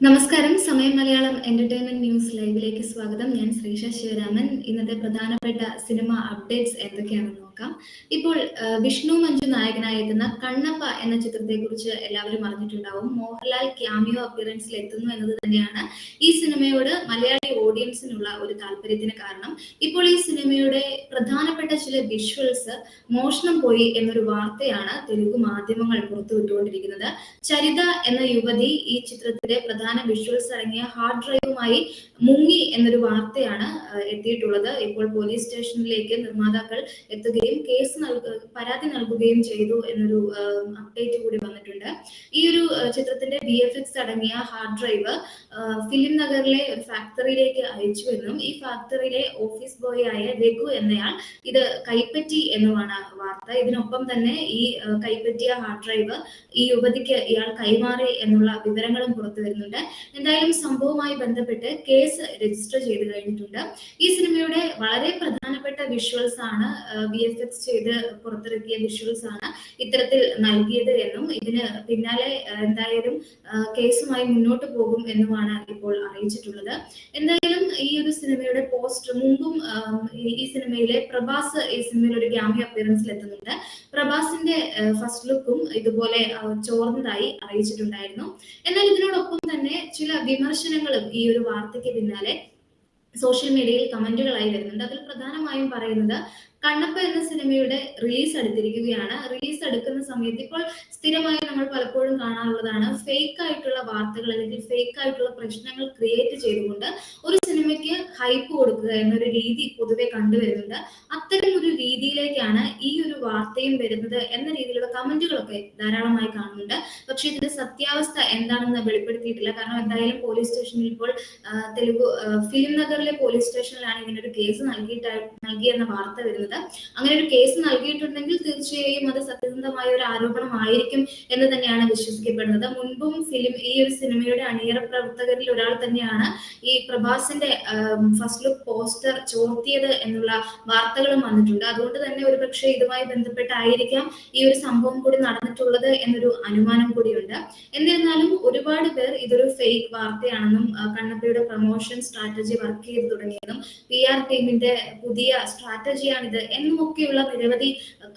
നമസ്കാരം. സമയം Malayalam entertainment news ലൈവിലേക്ക് സ്വാഗതം. ഞാൻ ശ്രീഷ ശിവരാമൻ. ഇന്നത്തെ പ്രധാനപ്പെട്ട സിനിമ അപ്ഡേറ്റ്സ് എന്തൊക്കെയാണെന്ന് നോക്കാം. ഇപ്പോൾ വിഷ്ണു മഞ്ജു നായകനായി എത്തുന്ന കണ്ണപ്പ എന്ന ചിത്രത്തെ കുറിച്ച് എല്ലാവരും അറിഞ്ഞിട്ടുണ്ടാവും. മോഹൻലാൽ ക്യാമിയോ അപ്പിയറൻസിൽ എത്തുന്നു എന്നത് തന്നെയാണ് ഈ സിനിമയോട് മലയാളി ഓഡിയൻസിനുള്ള ഒരു താല്പര്യത്തിന് കാരണം. ഇപ്പോൾ ഈ സിനിമയുടെ പ്രധാനപ്പെട്ട ചില വിഷ്വൽസ് മോഷണം പോയി എന്നൊരു വാർത്തയാണ് തെലുഗു മാധ്യമങ്ങൾ പുറത്തുവിട്ടുകൊണ്ടിരിക്കുന്നത് ചരിത എന്ന യുവതി ഈ ചിത്രത്തിലെ പ്രധാന വിഷ്വൽസ് അടങ്ങിയ ഹാർഡ് ഡ്രൈവുമായി മുങ്ങി എന്നൊരു വാർത്തയാണ് എത്തിയിട്ടുള്ളത്. ഇപ്പോൾ പോലീസ് സ്റ്റേഷനിലേക്ക് നിർമ്മാതാക്കൾ എത്തുകയും കേസ് നൽക പരാതി നൽകുകയും ചെയ്തു എന്നൊരു അപ്ഡേറ്റ് കൂടി വന്നിട്ടുണ്ട്. ഈ ഒരു ചിത്രത്തിന്റെ ബി എഫ് എക്സ് അടങ്ങിയ ഹാർഡ് ഡ്രൈവ് ഫിലിം നഗറിലെ ഒരു ഫാക്ടറിയിലേക്ക് അയച്ചു എന്നും ഈ ഫാക്ടറിയിലെ ഓഫീസ് ബോയ് ആയ രഘു എന്നയാൾ ഇത് കൈപ്പറ്റി എന്നുമാണ് വാർത്ത. ഇതിനൊപ്പം തന്നെ ഈ കൈപ്പറ്റിയ ഹാർഡ് ഡ്രൈവ് ഈ യുവതിക്ക് ഇയാൾ കൈമാറി എന്നുള്ള വിവരങ്ങളും പുറത്തു വരുന്നുണ്ട്. എന്തായാലും സംഭവവുമായി ബന്ധപ്പെട്ട് കേസ് രജിസ്റ്റർ ചെയ്തു കഴിഞ്ഞിട്ടുണ്ട്. ഈ സിനിമയുടെ വളരെ പ്രധാനപ്പെട്ട വിഷ്വൽസ് ആണ് വി എഫ് എക്സ് ചെയ്ത് പുറത്തിറക്കിയ വിഷ്വൽസ് ആണ് ഇത്തരത്തിൽ നൽകിയത് എന്നും ഇതിന് പിന്നാലെ എന്തായാലും കേസുമായി മുന്നോട്ട് പോകും എന്നുമാണ് ഇപ്പോൾ അറിയിച്ചിട്ടുള്ളത്. എന്തായാലും ഈ ഒരു സിനിമയുടെ പോസ്റ്റർ മുമ്പും ഈ- സിനിമയിലെ പ്രഭാസ് ഈ സിനിമയിൽ ഒരു ഗ്യാമി അപ്പിയറൻസിൽ എത്തുന്നുണ്ട്. പ്രഭാസിന്റെ ഫസ്റ്റ് ലുക്കും ഇതുപോലെ ചോർന്നതായി അറിയിച്ചിട്ടുണ്ടായിരുന്നു. എന്നാൽ ഇതിനോടൊപ്പം തന്നെ ചില വിമർശനങ്ങളും ഈ ഒരു വാർത്തയ്ക്ക് പിന്നാലെ സോഷ്യൽ മീഡിയയിൽ കമന്റുകളായി വരുന്നുണ്ട്. അതിൽ പ്രധാനമായും പറയുന്നത് കണ്ണപ്പ എന്ന സിനിമയുടെ റിലീസ് അടുത്തിരിക്കുകയാണ് റിലീസ് എടുക്കുന്ന സമയത്ത് ഇപ്പോൾ സ്ഥിരമായി നമ്മൾ പലപ്പോഴും കാണാറുള്ളതാണ് ഫേക്ക് ആയിട്ടുള്ള വാർത്തകൾ അല്ലെങ്കിൽ ഫേക്ക് ആയിട്ടുള്ള പ്രശ്നങ്ങൾ ക്രിയേറ്റ് ചെയ്തുകൊണ്ട് ഒരു സിനിമയ്ക്ക് ഹൈപ്പ് കൊടുക്കുക എന്നൊരു രീതി പൊതുവെ കണ്ടുവരുന്നുണ്ട്. അത്തരം ഒരു രീതിയിലേക്കാണ് ഈ ഒരു വാർത്തയും വരുന്നത് എന്ന രീതിയിലുള്ള കമന്റുകളൊക്കെ ധാരാളമായി കാണുന്നുണ്ട്. പക്ഷെ ഇതിന്റെ സത്യാവസ്ഥ എന്താണെന്ന് വെളിപ്പെടുത്തിയിട്ടില്ല. കാരണം എന്തായാലും പോലീസ് സ്റ്റേഷനിൽ ഇപ്പോൾ തെലുഗു ഫിലിം നഗറിലെ പോലീസ് സ്റ്റേഷനിലാണ് ഇതിനൊരു കേസ് നൽകിയിട്ട് നൽകിയെന്ന വാർത്ത വരുന്നത്. അങ്ങനെ ഒരു കേസ് നൽകിയിട്ടുണ്ടെങ്കിൽ തീർച്ചയായും അത് സത്യസന്ധമായ ഒരു ആരോപണമായിരിക്കും എന്ന് തന്നെയാണ് വിശ്വസിക്കപ്പെടുന്നത്. മുൻപും ഫിലിം ഈ ഒരു സിനിമയുടെ അണിയറ പ്രവർത്തകരിൽ ഒരാൾ തന്നെയാണ് ഈ പ്രഭാസിന്റെ ഫസ്റ്റ് ലുക്ക് പോസ്റ്റർ ചോർത്തിയത് എന്നുള്ള വാർത്തകളും വന്നിട്ടുണ്ട്. അതുകൊണ്ട് തന്നെ ഒരുപക്ഷെ ഇതുമായി ബന്ധപ്പെട്ടായിരിക്കാം ഈ ഒരു സംഭവം കൂടി നടന്നിട്ടുള്ളത് എന്നൊരു അനുമാനം കൂടിയുണ്ട്. എന്നിരുന്നാലും ഒരുപാട് പേർ ഇതൊരു ഫേക്ക് വാർത്തയാണെന്നും കണ്ണപ്പയുടെ പ്രൊമോഷൻ സ്ട്രാറ്റജി വർക്ക് ചെയ്ത് തുടങ്ങിയതും പി ആർ ടീമിന്റെ പുതിയ സ്ട്രാറ്റജിയാണിത് എന്നുമൊക്കെയുള്ള നിരവധി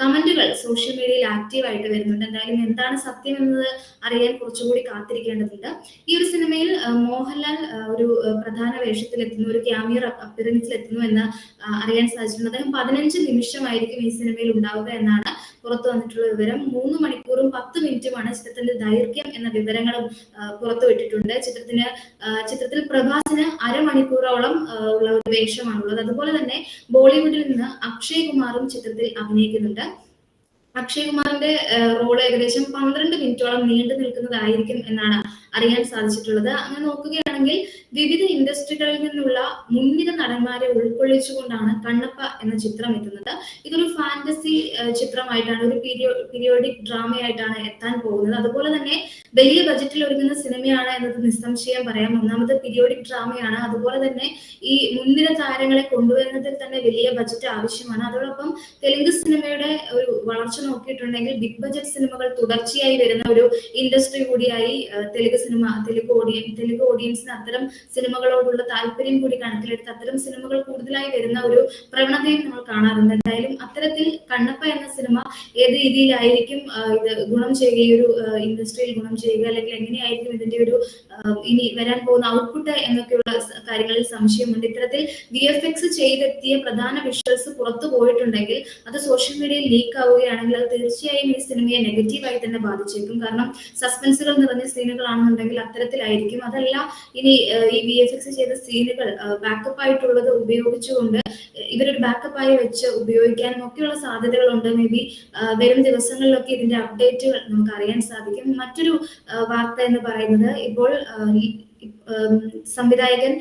കമന്റുകൾ സോഷ്യൽ മീഡിയയിൽ ആക്റ്റീവ് ആയിട്ട് വരുന്നുണ്ട്. എന്തായാലും എന്താണ് സത്യം എന്നത് അറിയാൻ കുറച്ചുകൂടി കാത്തിരിക്കേണ്ടതുണ്ട്. ഈ ഒരു സിനിമയിൽ മോഹൻലാൽ പ്രധാന വേഷത്തിൽ എത്തുന്നു ഒരു ക്യാമിയർ അപ്പിയറൻസിൽ എത്തുന്നു എന്ന് അറിയാൻ സാധിച്ചിട്ടുണ്ട്. അദ്ദേഹം പതിനഞ്ച് നിമിഷമായിരിക്കും ഈ സിനിമയിൽ ഉണ്ടാവുക എന്നാണ് പുറത്തു വന്നിട്ടുള്ള വിവരം. മൂന്ന് മണിക്കൂറും പത്ത് മിനിറ്റുമാണ് ചിത്രത്തിന്റെ ദൈർഘ്യം എന്ന വിവരങ്ങളും പുറത്തുവിട്ടിട്ടുണ്ട് ചിത്രത്തിന് ചിത്രത്തിൽ പ്രഭാസിന് അരമണിക്കൂറോളം ഉള്ള ഒരു വേഷമാണുള്ളത്. അതുപോലെ തന്നെ ബോളിവുഡിൽ നിന്ന് അക്ഷയ് കുമാറും ചിത്രത്തിൽ അഭിനയിക്കുന്നുണ്ട്. അക്ഷയ് കുമാറിന്റെ റോൾ ഏകദേശം പന്ത്രണ്ട് മിനിറ്റോളം നീണ്ടു നിൽക്കുന്നതായിരിക്കും എന്നാണ് അറിയാൻ സാധിച്ചിട്ടുള്ളത്. അങ്ങനെ നോക്കുകയാണെങ്കിൽ വിവിധ ഇൻഡസ്ട്രികളിൽ നിന്നുള്ള മുൻനിര നടന്മാരെ ഉൾക്കൊള്ളിച്ചുകൊണ്ടാണ് കണ്ണപ്പ എന്ന ചിത്രം എത്തുന്നത്. ഇതൊരു ഫാന്റസി ചിത്രമായിട്ടാണ് ഒരു പീരിയോ പീരിയോഡിക് ഡ്രാമയായിട്ടാണ് എത്താൻ പോകുന്നത്. അതുപോലെ തന്നെ വലിയ ബജറ്റിൽ ഒരുങ്ങുന്ന സിനിമയാണ് എന്നത് നിസ്സംശയം പറയാം. ഒന്നാമത് പീരിയോഡിക് ഡ്രാമയാണ്. അതുപോലെ തന്നെ ഈ മുൻനിര താരങ്ങളെ കൊണ്ടുവരുന്നതിൽ തന്നെ വലിയ ബജറ്റ് ആവശ്യമാണ്. അതോടൊപ്പം തെലുങ്ക് സിനിമയുടെ ഒരു വളർച്ച നോക്കിയിട്ടുണ്ടെങ്കിൽ ബിഗ് ബജറ്റ് സിനിമകൾ തുടർച്ചയായി വരുന്ന ഒരു ഇൻഡസ്ട്രി കൂടിയായി തെലുങ്ക് സിനിമ തെലുങ്ക് ഓഡിയൻ തെലുങ്ക് ഓഡിയൻസിന് അത്തരം സിനിമകളോടുള്ള താല്പര്യം കൂടി കണക്കിലെടുത്ത് അത്തരം സിനിമകൾ കൂടുതലായി വരുന്ന ഒരു പ്രവണതയും നമ്മൾ കാണാറുണ്ട്. എന്തായാലും അത്തരത്തിൽ കണ്ണപ്പ എന്ന സിനിമ ഏത് രീതിയിലായിരിക്കും ഇത് ഗുണം ചെയ്യുക ഈ ഒരു ഇൻഡസ്ട്രിയിൽ ഗുണം ചെയ്യുക അല്ലെങ്കിൽ എങ്ങനെയായിരിക്കും ഇതിന്റെ ഒരു ഇനി വരാൻ പോകുന്ന ഔട്ട്പുട്ട് എന്നൊക്കെയുള്ള കാര്യങ്ങളിൽ സംശയമുണ്ട്. ഇത്തരത്തിൽ വി എഫ് എക്സ് ചെയ്തെത്തിയ പ്രധാന വിഷ്വൽസ് പുറത്തു പോയിട്ടുണ്ടെങ്കിൽ അത് സോഷ്യൽ മീഡിയയിൽ ലീക്ക് ആവുകയാണെങ്കിൽ അത് തീർച്ചയായും ഈ സിനിമയെ നെഗറ്റീവായി തന്നെ ബാധിച്ചേക്കും. കാരണം സസ്പെൻസുകൾ നിറഞ്ഞ സീനുകളാണെന്നുണ്ടെങ്കിൽ അത്തരത്തിലായിരിക്കും. അതല്ല ഇനി ഈ വി എഫ് എക്സ് ചെയ്ത സീനുകൾ ബാക്കപ്പ് ആയിട്ടുള്ളത് ഉപയോഗിച്ചുകൊണ്ട് ഇവരൊരു ബാക്കപ്പ് ആയി വെച്ച് ഉപയോഗിക്കാനും ഒക്കെയുള്ള സാധ്യതകളുണ്ട്. മേ ബി വരും ദിവസങ്ങളിലൊക്കെ ഇതിന്റെ അപ്ഡേറ്റുകൾ നമുക്ക് അറിയാൻ സാധിക്കും. മറ്റൊരു വാർത്ത എന്ന് പറയുന്നത് ഇപ്പോൾ സംവിധായകൻ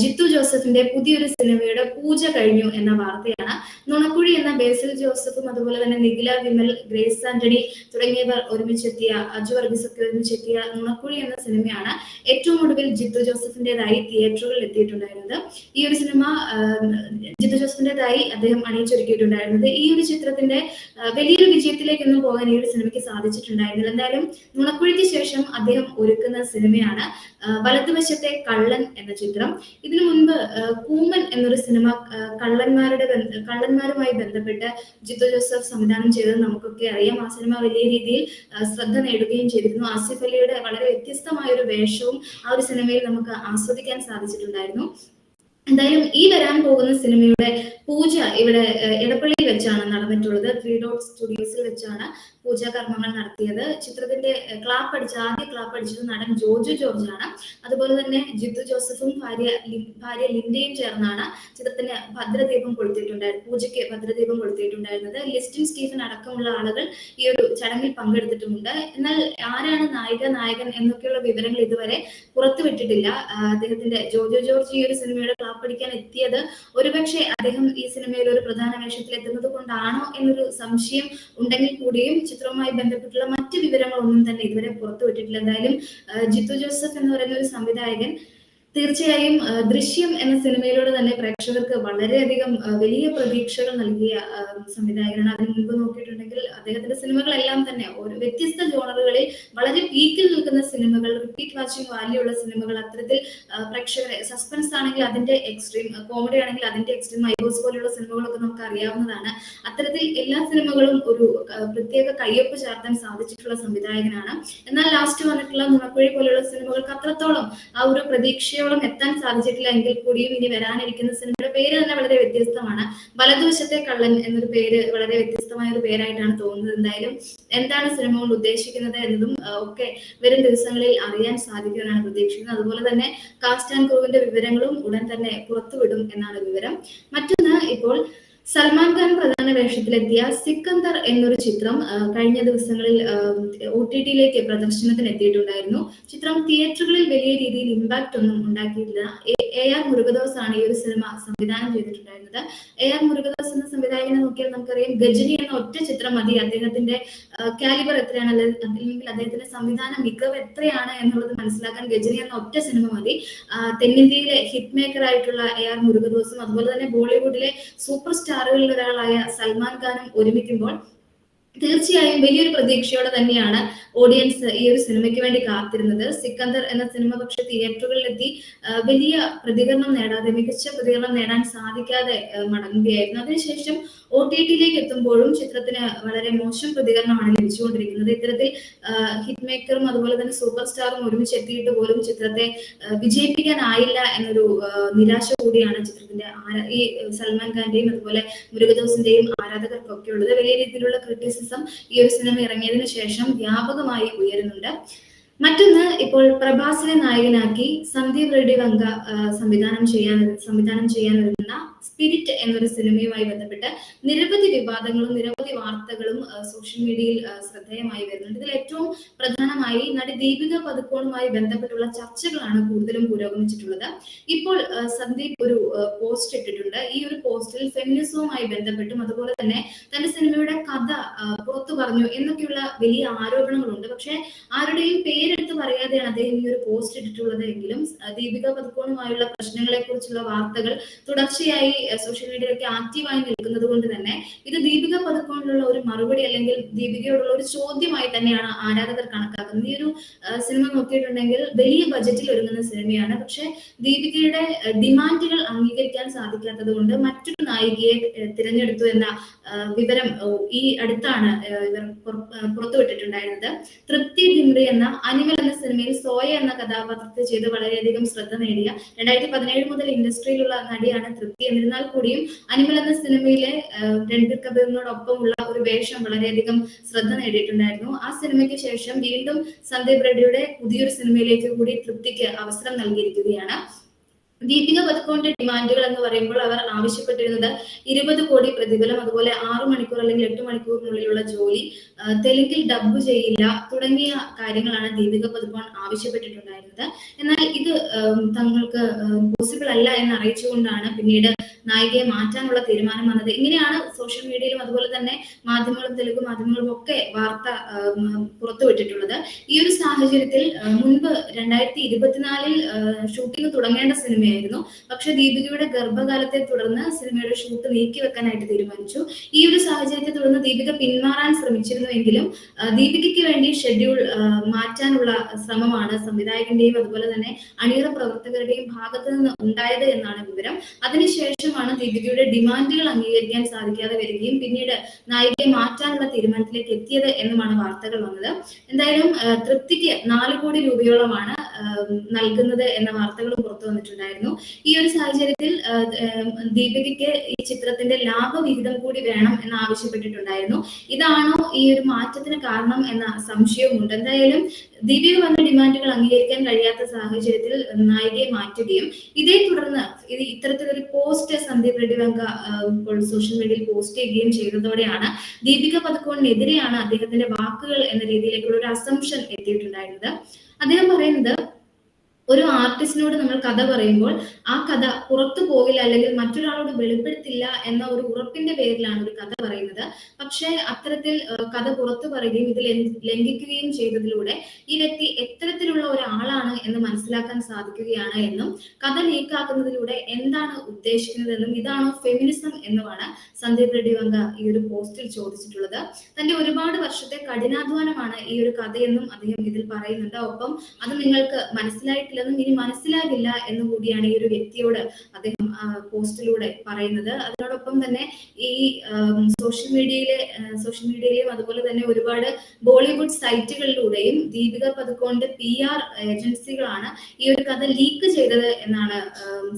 ജിത്തു ജോസഫിന്റെ പുതിയൊരു സിനിമയുടെ പൂജ കഴിഞ്ഞു എന്ന വാർത്തയാണ്. നുണക്കുഴി എന്ന ബേസിൽ ജോസഫും അതുപോലെ തന്നെ നിഖില വിമൽ ഗ്രേസ് ആന്റണി തുടങ്ങിയവർ ഒരുമിച്ചെത്തിയ അജു വർഗീസ് ഒക്കെ ഒരുമിച്ചെത്തിയ നുണക്കുഴി എന്ന സിനിമയാണ് ഏറ്റവും ഒടുവിൽ ജിത്തു ജോസഫിന്റേതായി തിയേറ്ററുകളിൽ എത്തിയിട്ടുണ്ടായിരുന്നത്. ഈ ഒരു സിനിമ ജിത്തു ജോസഫിന്റേതായി അദ്ദേഹം അണിയിച്ചൊരുക്കിയിട്ടുണ്ടായിരുന്നത്. ഈ ഒരു ചിത്രത്തിന്റെ വലിയൊരു വിജയത്തിലേക്കൊന്നും പോകാൻ ഈ ഒരു സിനിമയ്ക്ക് സാധിച്ചിട്ടുണ്ടായിരുന്നില്ല. എന്തായാലും നുണക്കുഴിക്ക് ശേഷം അദ്ദേഹം ഒരുക്കുന്ന സിനിമയാണ്. വലതുവശത്തെ കള്ളൻ എന്ന ചിത്രം. ഇതിനു മുൻപ് കൂമൻ എന്നൊരു സിനിമ കള്ളന്മാരുടെ കള്ളന്മാരുമായി ബന്ധപ്പെട്ട് ജിത്തു ജോസഫ് സംവിധാനം ചെയ്തത് നമുക്കൊക്കെ അറിയാം. ആ സിനിമ വലിയ രീതിയിൽ ശ്രദ്ധ നേടുകയും ചെയ്തിരുന്നു. ആസിഫ് അലിയുടെ വളരെ വ്യത്യസ്തമായ ഒരു വേഷവും ആ ഒരു സിനിമയിൽ നമുക്ക് ആസ്വദിക്കാൻ സാധിച്ചിട്ടുണ്ടായിരുന്നു. എന്തായാലും ഈ വരാൻ പോകുന്ന സിനിമയുടെ പൂജ ഇവിടെ എടപ്പള്ളി വെച്ചാണ് നടന്നിട്ടുള്ളത്. ത്രീ ഡോട്ട് സ്റ്റുഡിയോസിൽ വെച്ചാണ് പൂജാ കർമ്മങ്ങൾ നടത്തിയത്. ചിത്രത്തിന്റെ ക്ലാപ്പ് അടിച്ച ആദ്യ ക്ലാപ്പ് അടിച്ചത് നടൻ ജോജു ജോർജ് ആണ് അതുപോലെ തന്നെ ജിത്തു ജോസഫും ഭാര്യ ഭാര്യ ലിൻഡയും ചേർന്നാണ് ചിത്രത്തിന് ഭദ്രദീപം കൊളുത്തിയിട്ടുണ്ടായിരുന്നത് പൂജയ്ക്ക് ഭദ്രദീപം കൊടുത്തിട്ടുണ്ടായിരുന്നത് ലിസ്റ്റിൻ സ്റ്റീഫൻ അടക്കമുള്ള ആളുകൾ ഈ ഒരു ചടങ്ങിൽ പങ്കെടുത്തിട്ടുമുണ്ട്. എന്നാൽ ആരാണ് നായിക നായകൻ എന്നൊക്കെയുള്ള വിവരങ്ങൾ ഇതുവരെ പുറത്തുവിട്ടിട്ടില്ല. അദ്ദേഹത്തിന്റെ ജോജു ജോർജ് ഈ ഒരു സിനിമയുടെ ക്ലാപ്പ് അടിക്കാൻ എത്തിയത്. ഒരുപക്ഷെ അദ്ദേഹം ഈ സിനിമയിൽ ഒരു പ്രധാന വേഷത്തിൽ എത്തുന്നത് കൊണ്ടാണോ എന്നൊരു സംശയം ഉണ്ടെങ്കിൽ കൂടിയും ചിത്രവുമായി ബന്ധപ്പെട്ടുള്ള മറ്റ് വിവരങ്ങളൊന്നും തന്നെ ഇതുവരെ പുറത്തുവിട്ടിട്ടില്ല. എന്തായാലും ജിത്തു ജോസഫ് എന്ന് പറയുന്ന ഒരു സംവിധായകൻ തീർച്ചയായും ദൃശ്യം എന്ന സിനിമയിലൂടെ തന്നെ പ്രേക്ഷകർക്ക് വളരെയധികം വലിയ പ്രതീക്ഷകൾ നൽകിയ സംവിധായകനാണ്. അതിന് മുൻപ് നോക്കിയിട്ടുണ്ടെങ്കിൽ അദ്ദേഹത്തിന്റെ സിനിമകളെല്ലാം തന്നെ ഒരു വ്യത്യസ്ത ജോണറുകളിൽ വളരെ പീക്കിൽ നിൽക്കുന്ന സിനിമകൾ റിപ്പീറ്റ് വാച്ചിങ് വാല്യൂ ഉള്ള സിനിമകൾ അത്തരത്തിൽ പ്രേക്ഷകരെ സസ്പെൻസ് ആണെങ്കിൽ അതിന്റെ എക്സ്ട്രീം കോമഡി ആണെങ്കിൽ അതിന്റെ എക്സ്ട്രീം ഐബോസ് പോലെയുള്ള സിനിമകളൊക്കെ നമുക്ക് അറിയാവുന്നതാണ്. അത്തരത്തിൽ എല്ലാ സിനിമകളും ഒരു പ്രത്യേക കയ്യൊപ്പ് ചേർത്താൻ സാധിച്ചിട്ടുള്ള സംവിധായകനാണ്. എന്നാൽ ലാസ്റ്റ് വന്നിട്ടുള്ള നുണക്കുഴി പോലെയുള്ള സിനിമകൾക്ക് അത്രത്തോളം ആ ഒരു പ്രതീക്ഷയോ ലക്ഷ്യത്തോളം എത്താൻ സാധിച്ചിട്ടില്ല എങ്കിൽ കൂടിയും ഇനി വരാനിരിക്കുന്ന സിനിമയുടെ പേര് തന്നെ വളരെ വ്യത്യസ്തമാണ്. വലതുവശത്തെ കള്ളൻ എന്നൊരു പേര് വളരെ വ്യത്യസ്തമായ ഒരു പേരായിട്ടാണ് തോന്നുന്നത് എന്തായാലും. എന്താണ് സിനിമ കൊണ്ട് ഉദ്ദേശിക്കുന്നത് എന്നതും ഒക്കെ വരും ദിവസങ്ങളിൽ അറിയാൻ സാധിക്കുമെന്നാണ് പ്രതീക്ഷിക്കുന്നത്. അതുപോലെ തന്നെ കാസ്റ്റ് ആൻഡ് ക്രൂവിന്റെ വിവരങ്ങളും ഉടൻ തന്നെ പുറത്തുവിടും എന്നാണ് വിവരം. മറ്റൊന്ന് ഇപ്പോൾ സൽമാൻ ഖാൻ പ്രധാന വേഷത്തിലെത്തിയ സിക്കന്ദർ എന്നൊരു ചിത്രം കഴിഞ്ഞ ദിവസങ്ങളിൽ ഒ ടി ടിയിലേക്ക് പ്രദർശനത്തിന് എത്തിയിട്ടുണ്ടായിരുന്നു ചിത്രം തിയേറ്ററുകളിൽ വലിയ രീതിയിൽ ഇമ്പാക്ട് ഒന്നും ഉണ്ടാക്കിയില്ല എ ആർ മുരുകദോസ് ആണ് ഈ ഒരു സിനിമ സംവിധാനം ചെയ്തിട്ടുണ്ടായിരുന്നത്. എ ആർ മുരുകദോസ് എന്ന സംവിധായകനെ നോക്കിയാൽ നമുക്കറിയാം ഗജനി എന്ന ഒറ്റ ചിത്രം മതി. അദ്ദേഹത്തിന്റെ കാലിബർ എത്രയാണ്? അല്ലെങ്കിൽ അദ്ദേഹത്തിന്റെ സംവിധാന മികവ് എത്രയാണ് എന്നുള്ളത് മനസ്സിലാക്കാൻ ഗജനി എന്ന ഒറ്റ സിനിമ മതി. തെന്നിന്ത്യയിലെ ഹിറ്റ് മേക്കർ ആയിട്ടുള്ള എ ആർ മുരുകദോസും അതുപോലെ തന്നെ ബോളിവുഡിലെ സൂപ്പർ സ്റ്റാർ സ്റ്റാറുകളിൽ ഒരാളായ സൽമാൻ ഖാനും ഒരുമിക്കുമ്പോൾ തീർച്ചയായും വലിയൊരു പ്രതീക്ഷയോടെ തന്നെയാണ് ഓഡിയൻസ് ഈ ഒരു സിനിമയ്ക്ക് വേണ്ടി കാത്തിരുന്നത്. സിക്കന്ദർ എന്ന സിനിമ പക്ഷെ തിയേറ്ററുകളിലെത്തി വലിയ പ്രതികരണം നേടാതെ മികച്ച പ്രതികരണം നേടാൻ സാധിക്കാതെ മടങ്ങുകയായിരുന്നു. അതിനുശേഷം ഒ ടി ടിയിലേക്ക് എത്തുമ്പോഴും ചിത്രത്തിന് വളരെ മോശം പ്രതികരണമാണ് ലഭിച്ചുകൊണ്ടിരിക്കുന്നത്. ഇത്തരത്തിൽ ഹിറ്റ് മേക്കറും അതുപോലെ തന്നെ സൂപ്പർ സ്റ്റാറും ഒരുമിച്ച് എത്തിയിട്ട് പോലും ചിത്രത്തെ വിജയിപ്പിക്കാനായില്ല എന്നൊരു നിരാശ കൂടിയാണ് ചിത്രത്തിന്റെ ഈ സൽമാൻ ഖാന്റെയും അതുപോലെ മുരുകദോസിന്റെയും ആരാധകർക്കൊക്കെ ഉള്ളത് വലിയ രീതിയിലുള്ള ക്രിറ്റിസിസം ഈ ഒരു സിനിമ ഇറങ്ങിയതിനു ശേഷം വ്യാപകമായി ഉയരുന്നുണ്ട്. മറ്റൊന്ന് ഇപ്പോൾ പ്രഭാസിനെ നായകനാക്കി സന്ദീപ് റെഡ്ഡി വങ്ക സംവിധാനം ചെയ്യാൻ സംവിധാനം ചെയ്യാൻ വരുന്ന സ്പിരിറ്റ് എന്നൊരു സിനിമയുമായി ബന്ധപ്പെട്ട് നിരവധി വിവാദങ്ങളും നിരവധി വാർത്തകളും സോഷ്യൽ മീഡിയയിൽ ശ്രദ്ധേയമായി വരുന്നുണ്ട്. ഇതിൽ ഏറ്റവും പ്രധാനമായി നടി ദീപിക പതുക്കോണുമായി ബന്ധപ്പെട്ടുള്ള ചർച്ചകളാണ് കൂടുതലും പുരോഗമിച്ചിട്ടുള്ളത്. ഇപ്പോൾ സന്ദീപ് ഒരു പോസ്റ്റ് ഇട്ടിട്ടുണ്ട്. ഈ ഒരു പോസ്റ്റിൽ ഫെമിനിസവുമായി ബന്ധപ്പെട്ടും അതുപോലെ തന്നെ തന്റെ സിനിമയുടെ കഥ പുറത്തു പറഞ്ഞു എന്നൊക്കെയുള്ള വലിയ ആരോപണങ്ങളുണ്ട്. പക്ഷെ ആരുടെയും പേരെടുത്ത് പറയാതെയാണ് അദ്ദേഹം ഈ ഒരു പോസ്റ്റ് ഇട്ടിട്ടുള്ളത് എങ്കിലും ദീപിക പതുക്കോണുമായുള്ള പ്രശ്നങ്ങളെ കുറിച്ചുള്ള വാർത്തകൾ തുടർച്ചയായി സോഷ്യൽ മീഡിയയിലൊക്കെ ആക്റ്റീവായി നിൽക്കുന്നത് കൊണ്ട് തന്നെ ഇത് ദീപിക പതുക്കോണിലുള്ള ഒരു മറുപടി അല്ലെങ്കിൽ ദീപികയോടുള്ള ഒരു ചോദ്യമായി തന്നെയാണ് ആരാധകർ കണക്കാക്കുന്നത്. ഈ ഒരു സിനിമ നോക്കിയിട്ടുണ്ടെങ്കിൽ വലിയ ബജറ്റിൽ ഒരുങ്ങുന്ന സിനിമയാണ്. പക്ഷെ ദീപികയുടെ ഡിമാൻഡുകൾ അംഗീകരിക്കാൻ സാധിക്കാത്തത് കൊണ്ട് മറ്റൊരു നായികയെ തിരഞ്ഞെടുത്തു എന്ന വിവരം ഈ അടുത്താണ് ഇവർ പുറത്തുവിട്ടിട്ടുണ്ടായിരുന്നത്. തൃപ്തി ഭിന്ദ്രി എന്ന അനിമൽ എന്ന സിനിമയിൽ സോയ എന്ന കഥാപാത്രത്തെ ചെയ്ത് വളരെയധികം ശ്രദ്ധ നേടിയ രണ്ടായിരത്തി പതിനേഴ് മുതൽ ഇൻഡസ്ട്രിയിലുള്ള നടിയാണ് തൃപ്തി. എന്നിരുന്നാൽ കൂടിയും അനിമൽ എന്ന സിനിമയിലെ രൺബീർ കപൂറിനോടൊപ്പമുള്ള ഒരു വേഷം വളരെയധികം ശ്രദ്ധ നേടിയിട്ടുണ്ടായിരുന്നു. ആ സിനിമയ്ക്ക് ശേഷം വീണ്ടും സന്ദീപ് റെഡ്ഡിയുടെ പുതിയൊരു സിനിമയിലേക്ക് കൂടി തൃപ്തിക്ക് അവസരം നൽകിയിരിക്കുകയാണ്. ദീപിക പതുക്കോന്റെ ഡിമാൻഡുകൾ എന്ന് പറയുമ്പോൾ അവർ ആവശ്യപ്പെട്ടിരുന്നത് ഇരുപത് കോടി പ്രതിഫലം അതുപോലെ ആറു മണിക്കൂർ അല്ലെങ്കിൽ എട്ട് മണിക്കൂറിനുള്ളിലുള്ള ജോലി തെലുങ്കിൽ ഡബ് ചെയ്യില്ല തുടങ്ങിയ കാര്യങ്ങളാണ് ദീപിക പതുക്കോൺ ആവശ്യപ്പെട്ടിട്ടുണ്ടായിരുന്നത്. എന്നാൽ ഇത് തങ്ങൾക്ക് പോസിബിൾ അല്ല എന്ന് അറിയിച്ചുകൊണ്ടാണ് പിന്നീട് നായികയെ മാറ്റാനുള്ള തീരുമാനം വന്നത്. ഇങ്ങനെയാണ് സോഷ്യൽ മീഡിയയിലും അതുപോലെ തന്നെ മാധ്യമങ്ങളും തെലുഗു മാധ്യമങ്ങളും ഒക്കെ വാർത്ത പുറത്തുവിട്ടിട്ടുള്ളത്. ഈ ഒരു സാഹചര്യത്തിൽ മുൻപ് രണ്ടായിരത്തി ഇരുപത്തിനാലിൽ ഷൂട്ടിംഗ് തുടങ്ങേണ്ട സിനിമയായിരുന്നു. പക്ഷെ ദീപികയുടെ ഗർഭകാലത്തെ തുടർന്ന് സിനിമയുടെ ഷൂട്ട് നീക്കി വെക്കാനായിട്ട് തീരുമാനിച്ചു. ഈ ഒരു സാഹചര്യത്തെ തുടർന്ന് ദീപിക പിന്മാറാൻ ശ്രമിച്ചിരുന്നുവെങ്കിലും ദീപികയ്ക്ക് വേണ്ടി ഷെഡ്യൂൾ മാറ്റാനുള്ള ശ്രമമാണ് സംവിധായകന്റെയും അതുപോലെ തന്നെ അണിയറ പ്രവർത്തകരുടെയും ഭാഗത്ത് നിന്ന് ഉണ്ടായത് എന്നാണ് വിവരം. അതിനുശേഷമാണ് ദീപികയുടെ ഡിമാൻഡുകൾ അംഗീകരിക്കാൻ സാധിക്കാതെ വരികയും പിന്നീട് നായികയെ മാറ്റാനുള്ള തീരുമാനത്തിലേക്ക് എത്തിയത് എന്നുമാണ് വാർത്തകൾ വന്നത്. എന്തായാലും തൃപ്തിക്ക് നാല് കോടി രൂപയോളമാണ് നൽകുന്നത് എന്ന വാർത്തകളും പുറത്തു വന്നിട്ടുണ്ടായിരുന്നു. ഈ ഒരു സാഹചര്യത്തിൽ ദീപികയ്ക്ക് ഈ ചിത്രത്തിന്റെ ലാഭവിഹിതം കൂടി വേണം എന്ന് ആവശ്യപ്പെട്ടിട്ടുണ്ടായിരുന്നു. ഇതാണോ ഈ ഒരു മാറ്റത്തിന് കാരണം എന്ന സംശയവുമുണ്ട്. എന്തായാലും ദീപിക വന്ന ഡിമാൻഡുകൾ അംഗീകരിക്കാൻ കഴിയാത്ത സാഹചര്യത്തിൽ നായികയെ മാറ്റുകയും ഇതേ തുടർന്ന് ഇത് ഇത്തരത്തിലൊരു പോസ്റ്റ് സന്ദീപ് റെഡ്ഡി വങ്ക ഇപ്പോൾ സോഷ്യൽ മീഡിയയിൽ പോസ്റ്റ് ചെയ്യുകയും ചെയ്തതോടെയാണ് ദീപിക പതുക്കോണിനെതിരെയാണ് അദ്ദേഹത്തിന്റെ വാക്കുകൾ എന്ന രീതിയിലേക്കുള്ള ഒരു അസംഷൻ എത്തിയിട്ടുണ്ടായിരുന്നത്. അദ്ദേഹം പറയുന്നത് ഒരു ആർട്ടിസ്റ്റിനോട് നമ്മൾ കഥ പറയുമ്പോൾ ആ കഥ പുറത്തു പോകില്ല അല്ലെങ്കിൽ മറ്റൊരാളോട് വെളിപ്പെടുത്തില്ല എന്ന ഒരു ഉറപ്പിന്റെ പേരിലാണ് ഒരു കഥ പറയുന്നത്. പക്ഷേ അത്തരത്തിൽ കഥ പുറത്തു പറയുകയും ഇത് ലംഘി- ലംഘിക്കുകയും ചെയ്തതിലൂടെ ഈ വ്യക്തി എത്തരത്തിലുള്ള ഒരാളാണ് എന്ന് മനസ്സിലാക്കാൻ സാധിക്കുകയാണ് എന്നും കഥ ലീക്കാക്കുന്നതിലൂടെ എന്താണ് ഉദ്ദേശിക്കുന്നതെന്നും ഇതാണോ ഫെമിനിസം എന്നുമാണ് സന്ദീപ് റെഡ്ഡി വങ്ക ഈ ഒരു പോസ്റ്റിൽ ചോദിച്ചിട്ടുള്ളത്. തന്റെ ഒരുപാട് വർഷത്തെ കഠിനാധ്വാനമാണ് ഈ ഒരു കഥയെന്നും അദ്ദേഹം ഇതിൽ പറയുന്നുണ്ട്. ഒപ്പം അത് നിങ്ങൾക്ക് മനസ്സിലായിട്ടില്ലെന്നും ഇനി മനസ്സിലാകില്ല എന്ന് കൂടിയാണ് ഈ ഒരു വ്യക്തിയോട് അദ്ദേഹം പോസ്റ്റിലൂടെ പറയുന്നത്. അതിനോടൊപ്പം തന്നെ ഈ സോഷ്യൽ മീഡിയയിലെ സോഷ്യൽ മീഡിയയിലെയും അതുപോലെ തന്നെ ഒരുപാട് ബോളിവുഡ് സൈറ്റുകളിലൂടെയും ദീപിക പതുക്കോണ്ട് പി ആർ ഏജൻസികളാണ് ഈ ഒരു കഥ ലീക്ക് ചെയ്തത് എന്നാണ്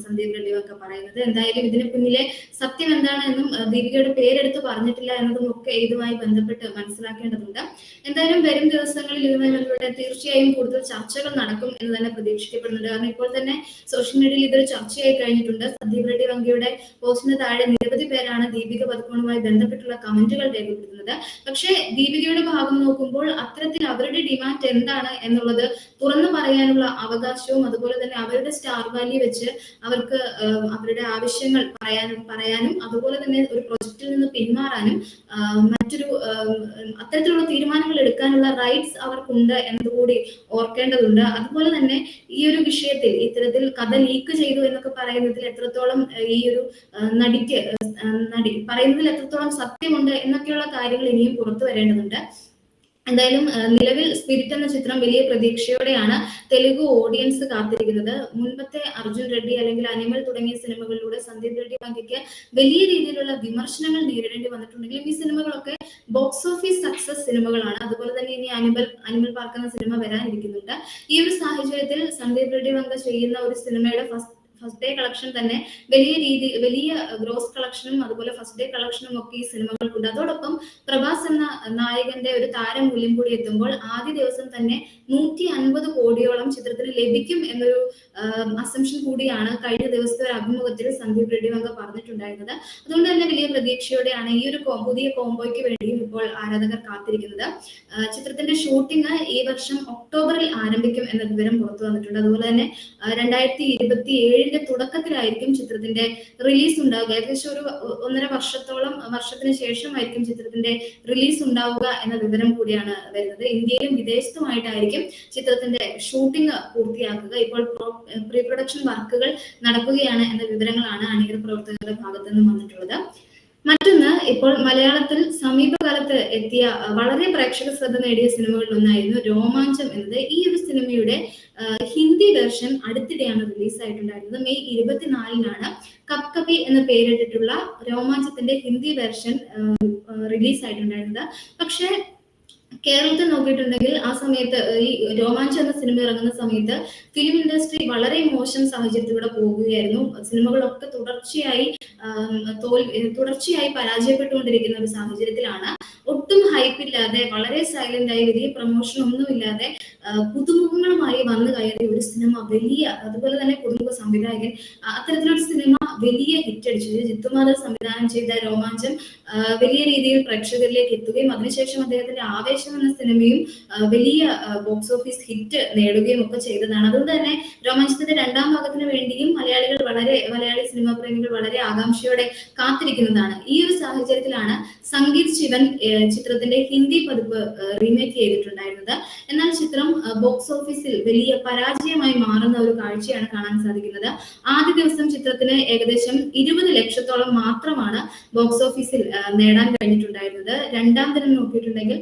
സന്ദീപ് റെഡ്ഡി ഒക്കെ പറയുന്നത്. എന്തായാലും ഇതിന് പിന്നിലെ സത്യം എന്താണ് എന്നും ദീപികയുടെ പേരെടുത്ത് പറഞ്ഞിട്ടില്ല എന്നതും ഒക്കെ ഇതുമായി ബന്ധപ്പെട്ട് മനസ്സിലാക്കേണ്ടതുണ്ട്. എന്തായാലും വരും ദിവസങ്ങളിൽ ഇതുമായി ബന്ധപ്പെട്ട് തീർച്ചയായും കൂടുതൽ ചർച്ചകൾ നടക്കും എന്ന് തന്നെ പ്രതീക്ഷിക്കപ്പെടുന്നുണ്ട് കാരണം ഇപ്പോൾ തന്നെ സോഷ്യൽ മീഡിയയിൽ ഇതൊരു ചർച്ചയായി കഴിഞ്ഞിട്ടുണ്ട്. സന്ദീപ് റെഡ്ഡി വങ്കയുടെ പോസ്റ്റിന് താഴെ നിരവധി പേരാണ് ദീപിക പതുക്കോണുമായി ബന്ധപ്പെട്ടുള്ള കമന്റുകൾ രേഖപ്പെടുത്തുന്നത്. പക്ഷേ ദീപികയുടെ ഭാഗം നോക്കുമ്പോൾ അത്തരത്തിൽ അവരുടെ ഡിമാൻഡ് എന്താണ് എന്നുള്ളത് തുറന്നു പറയാനുള്ള അവകാശവും അതുപോലെ തന്നെ അവരുടെ സ്റ്റാർ വാല്യൂ വെച്ച് അവർക്ക് അവരുടെ ആവശ്യങ്ങൾ പറയാനും പറയാനും അതുപോലെ തന്നെ ഒരു പ്രൊജക്റ്റിൽ നിന്ന് പിന്മാറാനും മറ്റൊരു അത്തരത്തിലുള്ള തീരുമാനങ്ങൾ എടുക്കാനുള്ള റൈറ്റ്സ് അവർക്കുണ്ട് എന്നതുകൂടി ഓർക്കേണ്ടതുണ്ട്. അതുപോലെ തന്നെ ഒരു വിഷയത്തിൽ ഇത്തരത്തിൽ കഥ ലീക്ക് ചെയ്തു എന്നൊക്കെ പറയുന്നതിൽ എത്രത്തോളം ഈ ഒരു നടിക്ക് നടി പറയുന്നതിൽ എത്രത്തോളം സത്യമുണ്ട് എന്നൊക്കെയുള്ള കാര്യങ്ങൾ ഇനിയും പുറത്തു വരേണ്ടതുണ്ട്. എന്തായാലും നിലവിൽ സ്പിരിറ്റ് എന്ന ചിത്രം വലിയ പ്രതീക്ഷയോടെയാണ് തെലുഗു ഓഡിയൻസ് കാത്തിരിക്കുന്നത്. മുൻപത്തെ അർജുൻ റെഡ്ഡി അല്ലെങ്കിൽ അനിമൽ തുടങ്ങിയ സിനിമകളിലൂടെ സന്ദീപ് റെഡ്ഡി വങ്കയ്ക്ക് വലിയ രീതിയിലുള്ള വിമർശനങ്ങൾ നേരിടേണ്ടി വന്നിട്ടുണ്ടെങ്കിലും ഈ സിനിമകളൊക്കെ ബോക്സ് ഓഫീസ് സക്സസ് സിനിമകളാണ്. അതുപോലെ തന്നെ ഇനി അനിമൽ അനിമൽ പാർക്ക് എന്ന സിനിമ വരാനിരിക്കുന്നുണ്ട്. ഈ ഒരു സാഹചര്യത്തിൽ സന്ദീപ് റെഡ്ഡി വങ്ക ചെയ്യുന്ന ഒരു സിനിമയുടെ ഫസ്റ്റ് ഫസ്റ്റ് ഡേ കളക്ഷൻ തന്നെ വലിയ രീതി വലിയ ഗ്രോസ് കളക്ഷനും അതുപോലെ ഫസ്റ്റ് ഡേ കളക്ഷനും ഒക്കെ ഈ സിനിമകൾക്കുണ്ട് അതോടൊപ്പം പ്രഭാസ് എന്ന നായകന്റെ ഒരു താരമൂല്യം കൂടി എത്തുമ്പോൾ ആദ്യ ദിവസം തന്നെ നൂറ്റി അൻപത് കോടിയോളം ചിത്രത്തിന് ലഭിക്കും എന്നൊരു അസംഷൻ കൂടിയാണ് കഴിഞ്ഞ ദിവസത്തെ ഒരു അഭിമുഖത്തിൽ സന്ദീപ് റെഡ്ഡി വങ്ക പറഞ്ഞിട്ടുണ്ടായിരുന്നത്. അതുകൊണ്ട് തന്നെ വലിയ പ്രതീക്ഷയോടെയാണ് ഈ ഒരു പുതിയ കോംബോയ്ക്ക് വേണ്ടിയും ഇപ്പോൾ ആരാധകർ കാത്തിരിക്കുന്നത്. ചിത്രത്തിന്റെ ഷൂട്ടിംഗ് ഈ വർഷം ഒക്ടോബറിൽ ആരംഭിക്കും എന്ന വിവരം പുറത്തു വന്നിട്ടുണ്ട്. അതുപോലെ തന്നെ രണ്ടായിരത്തി ഇരുപത്തി ഏഴിന്റെ തുടക്കത്തിലായിരിക്കും ചിത്രത്തിന്റെ റിലീസ് ഉണ്ടാവുക. ഏകദേശം ഒരു ഒന്നര വർഷത്തോളം വർഷത്തിന് ശേഷമായിരിക്കും ചിത്രത്തിന്റെ റിലീസ് ഉണ്ടാവുക എന്ന വിവരം കൂടിയാണ് വരുന്നത്. ഇന്ത്യയിലും വിദേശത്തുമായിട്ടായിരിക്കും ചിത്രത്തിന്റെ ഷൂട്ടിംഗ് പൂർത്തിയാക്കുക. ഇപ്പോൾ പ്രീ പ്രൊഡക്ഷൻ വർക്കുകൾ നടക്കുകയാണ് എന്ന വിവരങ്ങളാണ് അണിയറ പ്രവർത്തകരുടെ ഭാഗത്തു നിന്നും വന്നിട്ടുള്ളത്. മറ്റൊന്ന് ഇപ്പോൾ മലയാളത്തിൽ സമീപകാലത്ത് എത്തിയ വളരെ പ്രേക്ഷക ശ്രദ്ധ നേടിയ സിനിമകളിൽ ഒന്നായിരുന്നു രോമാഞ്ചം എന്നത്. ഈ ഒരു സിനിമയുടെ ഹിന്ദി വെർഷൻ അടുത്തിടെയാണ് റിലീസായിട്ടുണ്ടായിരുന്നത്. മെയ് ഇരുപത്തിനാലിനാണ് കപ് കപി എന്ന് പേരിട്ടിട്ടുള്ള രോമാഞ്ചത്തിന്റെ ഹിന്ദി വെർഷൻ റിലീസായിട്ടുണ്ടായിരുന്നത്. പക്ഷേ കേരളത്തിൽ നോക്കിയിട്ടുണ്ടെങ്കിൽ ആ സമയത്ത് ഈ രോമാഞ്ച എന്ന സിനിമ ഇറങ്ങുന്ന സമയത്ത് ഫിലിം ഇൻഡസ്ട്രി വളരെ മോശം സാഹചര്യത്തിലൂടെ പോവുകയായിരുന്നു സിനിമകളൊക്കെ തുടർച്ചയായി തോൽ തുടർച്ചയായി പരാജയപ്പെട്ടുകൊണ്ടിരിക്കുന്ന ഒരു സാഹചര്യത്തിലാണ്. ഒട്ടും ഹൈപ്പ് ഇല്ലാതെ വളരെ സൈലന്റ് ആയി വലിയ പ്രൊമോഷൻ ഒന്നും ഇല്ലാതെ പുതുമുഖങ്ങളുമായി വന്നു കയറിയ ഒരു സിനിമ വലിയ അതുപോലെ തന്നെ പുതുമുഖ സംവിധായകൻ അത്തരത്തിലൊരു സിനിമ വലിയ ഹിറ്റ് അടിച്ചു. ജിത്തുമാധവ് സംവിധാനം ചെയ്ത രോമാഞ്ചം വലിയ രീതിയിൽ പ്രേക്ഷകരിലേക്ക് എത്തുകയും അതിനുശേഷം അദ്ദേഹത്തിന്റെ ആവേശം എന്ന സിനിമയും വലിയ വലിയ ബോക്സ് ഓഫീസ് ഹിറ്റ് നേടുകയും ഒക്കെ ചെയ്തതാണ്. അതുകൊണ്ട് തന്നെ രോമാഞ്ചത്തിന്റെ രണ്ടാം ഭാഗത്തിന് വേണ്ടിയും മലയാളികൾ വളരെ മലയാളി സിനിമാ പ്രേമികൾ വളരെ ആകാംക്ഷയോടെ കാത്തിരിക്കുന്നതാണ്. ഈ ഒരു സാഹചര്യത്തിലാണ് സംഗീത് ശിവൻ ചിത്രത്തിന്റെ ഹിന്ദി പതിപ്പ് റീമേക്ക് ചെയ്തിട്ടുണ്ടായിരുന്നത്. എന്നാൽ ചിത്രം ബോക്സ് ഓഫീസിൽ വലിയ പരാജയമായി മാറുന്ന ഒരു കാഴ്ചയാണ് കാണാൻ സാധിക്കുന്നത്. ആദ്യ ദിവസം ചിത്രത്തിന് ഏകദേശം ഇരുപത് ലക്ഷത്തോളം മാത്രമാണ് ബോക്സ് ഓഫീസിൽ നേടാൻ കഴിഞ്ഞിട്ടുണ്ടായിരുന്നത്. രണ്ടാം ദിനം നോക്കിയിട്ടുണ്ടെങ്കിൽ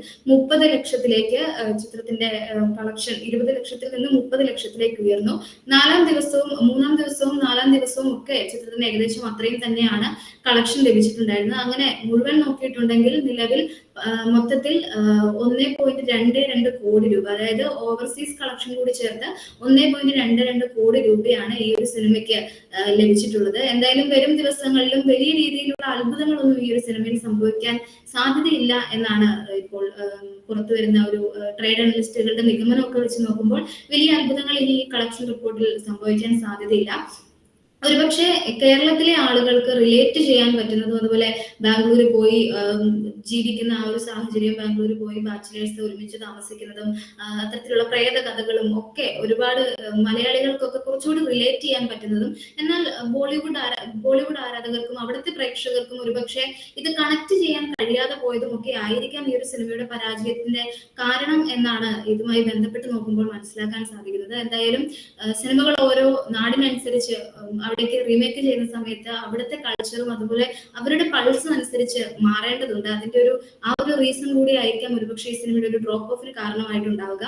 മുപ്പത് ലക്ഷത്തിലേക്ക് ചിത്രത്തിന്റെ കളക്ഷൻ ഇരുപത് ലക്ഷത്തിൽ നിന്ന് മുപ്പത് ലക്ഷത്തിലേക്ക് ഉയർന്നു. നാലാം ദിവസവും മൂന്നാം ദിവസവും നാലാം ദിവസവും ഒക്കെ ചിത്രത്തിന് ഏകദേശം അത്രയും തന്നെയാണ് കളക്ഷൻ ലഭിച്ചിട്ടുണ്ടായിരുന്നത്. അങ്ങനെ മുഴുവൻ നോക്കിയിട്ടുണ്ടെങ്കിൽ നിലവിൽ മൊത്തത്തിൽ ഒന്നേ പോയിന്റ് രണ്ട് രണ്ട് കോടി രൂപ അതായത് ഓവർസീസ് കളക്ഷൻ കൂടി ചേർത്ത് ഒന്നേ പോയിന്റ് രണ്ട് രണ്ട് കോടി രൂപയാണ് ഈ ഒരു സിനിമയ്ക്ക് ലഭിച്ചിട്ടുള്ളത്. എന്തായാലും വരും ദിവസങ്ങളിലും വലിയ രീതിയിലുള്ള അത്ഭുതങ്ങളൊന്നും ഈ ഒരു സിനിമയിൽ സംഭവിക്കാൻ സാധ്യതയില്ല എന്നാണ് ഇപ്പോൾ പുറത്തു വരുന്ന ഒരു ട്രേഡ് അനലിസ്റ്റുകളുടെ നിഗമനമൊക്കെ വെച്ച് നോക്കുമ്പോൾ വലിയ അത്ഭുതങ്ങൾ ഇനി ഈ കളക്ഷൻ റിപ്പോർട്ടിൽ സംഭവിക്കാൻ സാധ്യതയില്ല. ഒരുപക്ഷെ കേരളത്തിലെ ആളുകൾക്ക് റിലേറ്റ് ചെയ്യാൻ പറ്റുന്നതും അതുപോലെ ബാംഗ്ലൂർ പോയി ജീവിക്കുന്ന ആ ഒരു സാഹചര്യം ബാംഗ്ലൂർ പോയി ബാച്ചിലേഴ്സ് ഒരുമിച്ച് താമസിക്കുന്നതും അത്തരത്തിലുള്ള പ്രേത കഥകളും ഒക്കെ ഒരുപാട് മലയാളികൾക്കൊക്കെ കുറച്ചുകൂടി റിലേറ്റ് ചെയ്യാൻ പറ്റുന്നതും എന്നാൽ ബോളിവുഡ് ആരാ ബോളിവുഡ് ആരാധകർക്കും അവിടുത്തെ പ്രേക്ഷകർക്കും ഒരുപക്ഷെ ഇത് കണക്ട് ചെയ്യാൻ കഴിയാതെ പോയതും ഒക്കെ ആയിരിക്കാം ഈ ഒരു സിനിമയുടെ പരാജയത്തിന്റെ കാരണം എന്നാണ് ഇതുമായി ബന്ധപ്പെട്ട് നോക്കുമ്പോൾ മനസ്സിലാക്കാൻ സാധിക്കുന്നത്. എന്തായാലും സിനിമകൾ ഓരോ നാടിനനുസരിച്ച് അവിടേക്ക് റീമേക്ക് ചെയ്യുന്ന സമയത്ത് അവിടുത്തെ കൾച്ചറും അതുപോലെ അവരുടെ പൾസും അനുസരിച്ച് മാറേണ്ടതുണ്ട്. അതിന്റെ ഒരു ആ ഒരു റീസൺ കൂടി ആയിരിക്കാം ഒരുപക്ഷെ ഈ സിനിമയുടെ ഒരു ഡ്രോപ്പ് ഓഫിന് കാരണമായിട്ടുണ്ടാവുക.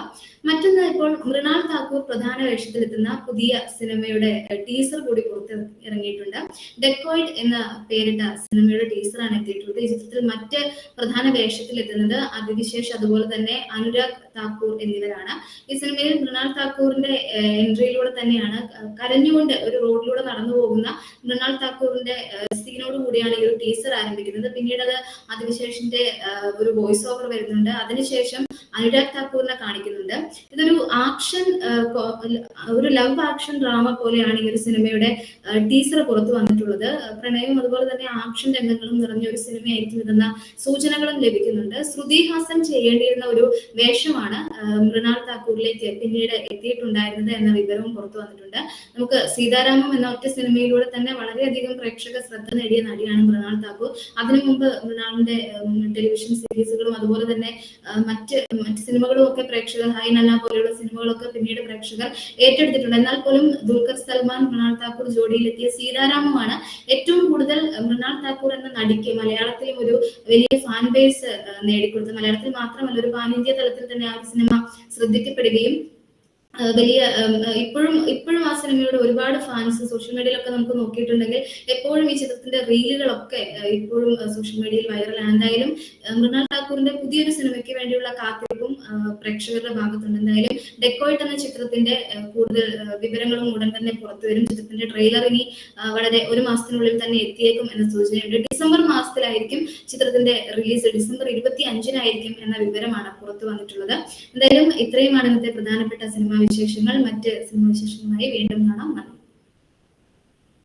മറ്റൊന്ന് ഇപ്പോൾ മൃണാൾ താക്കൂർ പ്രധാന വേഷത്തിലെത്തുന്ന പുതിയ സിനിമയുടെ ടീസർ കൂടി പുറത്ത് ഇറങ്ങിയിട്ടുണ്ട്. ഡെക്കോയിഡ് എന്ന പേരിട്ട സിനിമയുടെ ടീസറാണ് എത്തിയിട്ടുള്ളത്. ഈ ചിത്രത്തിൽ മറ്റ് പ്രധാന വേഷത്തിലെത്തുന്നത് അതിവിശേഷ് അതുപോലെ തന്നെ അനുരാഗ് താക്കൂർ എന്നിവരാണ്. ഈ സിനിമയിൽ മൃണാൾ താക്കൂറിന്റെ എൻട്രിയിലൂടെ തന്നെയാണ് കരഞ്ഞുകൊണ്ട് ഒരു റോഡിലൂടെ നടന്നു പോകുന്ന മൃണാൾ താക്കൂറിന്റെ സീനോട് കൂടിയാണ് ഈ ഒരു ടീസർ ആരംഭിക്കുന്നത്. പിന്നീട് അത് അതിവിശേഷിന്റെ ഏഹ്, ഒരു വോയിസ് ഓവർ വരുന്നുണ്ട്. അതിനുശേഷം അനുരാഗ് താക്കൂറിനെ കാണിക്കുന്നുണ്ട്. ഇതൊരു ആക്ഷൻ ഒരു ലവ് ആക്ഷൻ ഡ്രാമ പോലെയാണ് ഈ ഒരു സിനിമയുടെ ടീസർ പുറത്തു വന്നിട്ടുള്ളത്. പ്രണയവും അതുപോലെ തന്നെ ആക്ഷൻ രംഗങ്ങളും നിറഞ്ഞ ഒരു സിനിമയായിരിക്കും ഇതെന്ന സൂചനകളും ലഭിക്കുന്നുണ്ട്. ശ്രുതി ഹാസൻ ചെയ്യേണ്ടിയിരുന്ന ഒരു വേഷമാണ് മൃണാൾ താക്കൂറിലേക്ക് പിന്നീട് എത്തിയിട്ടുണ്ടായിരുന്നത് എന്ന വിവരവും പുറത്തു വന്നിട്ടുണ്ട്. നമുക്ക് സീതാരാമം എന്ന ഒറ്റ സിനിമയിലൂടെ തന്നെ വളരെയധികം പ്രേക്ഷക ശ്രദ്ധ നേടിയ നടിയാണ് മൃണാൾ താക്കൂർ. അതിനു മുമ്പ് മൃണാളിന്റെ ടെലിവിഷൻ സീരീസുകളും അതുപോലെ തന്നെ മറ്റ് മറ്റ് സിനിമകളും ഒക്കെ പ്രേക്ഷകർ ഹൈ നന്ന പോലെയുള്ള സിനിമകളൊക്കെ പിന്നീട് പ്രേക്ഷകർ ഏറ്റെടുത്തിട്ടുണ്ട്. എന്നാൽ പോലും ദുൽഖർ സൽമാൻ മൃണാൾ താക്കൂർ ജോഡിയിലെത്തിയ സീതാരാമമാണ് ഏറ്റവും കൂടുതൽ മൃണാൾ താക്കൂർ എന്ന നടിക്ക് മലയാളത്തിലും ഒരു വലിയ ഫാൻ ബേസ് നേടിക്കൊടുത്തത്. മലയാളത്തിൽ മാത്രമല്ല ഒരു പാൻ ഇന്ത്യ തലത്തിൽ തന്നെ ആ സിനിമ ശ്രദ്ധിക്കപ്പെടുകയും വലിയ ഇപ്പോഴും ഇപ്പോഴും ആ സിനിമയുടെ ഒരുപാട് ഫാൻസ് സോഷ്യൽ മീഡിയയിലൊക്കെ നമുക്ക് നോക്കിയിട്ടുണ്ടെങ്കിൽ എപ്പോഴും ഈ ചിത്രത്തിന്റെ റീലുകളൊക്കെ ഇപ്പോഴും സോഷ്യൽ മീഡിയയിൽ വൈറൽ എന്തായാലും മൃണാൾ ഠാക്കൂറിന്റെ പുതിയൊരു സിനിമയ്ക്ക് വേണ്ടിയുള്ള കാത്തിരിപ്പും പ്രേക്ഷകരുടെ ഭാഗത്തുണ്ട്. എന്തായാലും ഡെക്കോയിട്ട് എന്ന ചിത്രത്തിന്റെ കൂടുതൽ വിവരങ്ങളും ഉടൻ തന്നെ പുറത്തു വരും. ചിത്രത്തിന്റെ ട്രെയിലർ ഇനി വളരെ ഒരു മാസത്തിനുള്ളിൽ തന്നെ എത്തിയേക്കും എന്ന സൂചനയുണ്ട്. ഡിസംബർ മാസത്തിലായിരിക്കും ചിത്രത്തിന്റെ റിലീസ് ഡിസംബർ ഇരുപത്തി അഞ്ചിനായിരിക്കും എന്ന വിവരമാണ് പുറത്തു വന്നിട്ടുള്ളത്. എന്തായാലും ഇത്രയുമാണ് ഇന്നത്തെ പ്രധാനപ്പെട്ട സിനിമാ വിശേഷങ്ങൾ മറ്റ് സിനിമ വിശേഷങ്ങളുമായി വീണ്ടും കാണാം. നന്ദി.